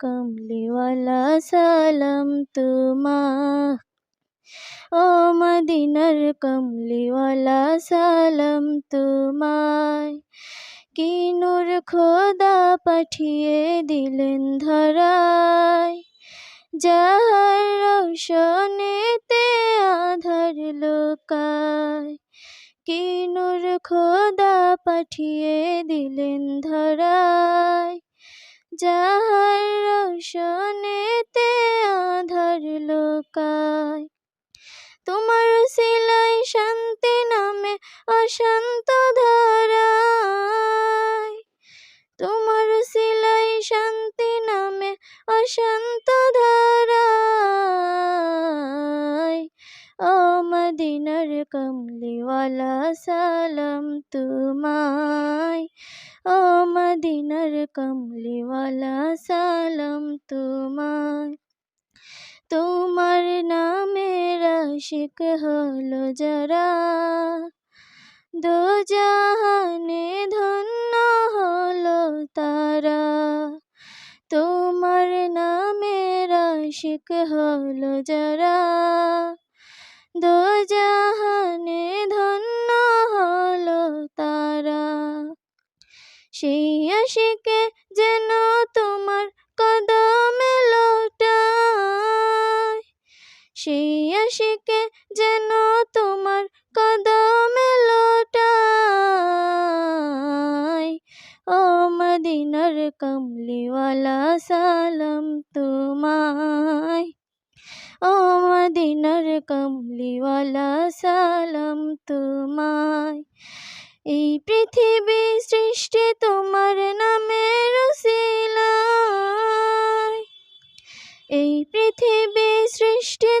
কমলিওয়ালা সালাম তোমার ও মদিনার কমলিওয়ালা সালাম তোমায় কি নূর খোদা পাঠিয়ে দিলেন ধরায় যাহার রৌশনেতে আধার লোকায় কি নূর খোদা পাঠিয়ে দিলেন ধরায় যাহার শান্তি নামে অশান্ত ধারায়। তোমার সিলাই শান্তি নামে অশান্ত ধারায়। ও মদিনার কমলিওয়ালা, সালাম তোমায়। ও মদিনার কমলিওয়ালা, সালাম তোমায়। তোমার নামের আশিক হলো যারা। দো জাহানে ধন্য হলো তারা। তোমার নামের আশিক হলো যারা। দো জাহানে ধন্য হলো তারা। সেই আশিকে যেন তোমার কদমে লোটায়। সেই আশিকে যেন তোমার কদমে লোটায় ও মদিনার কমলিওয়ালা সালাম তোমায়। ও মদিনার কমলিওয়ালা সালাম তোমায়। এই পৃথিবী সৃষ্টি তোমার নামের এই পৃথিবী সৃষ্টি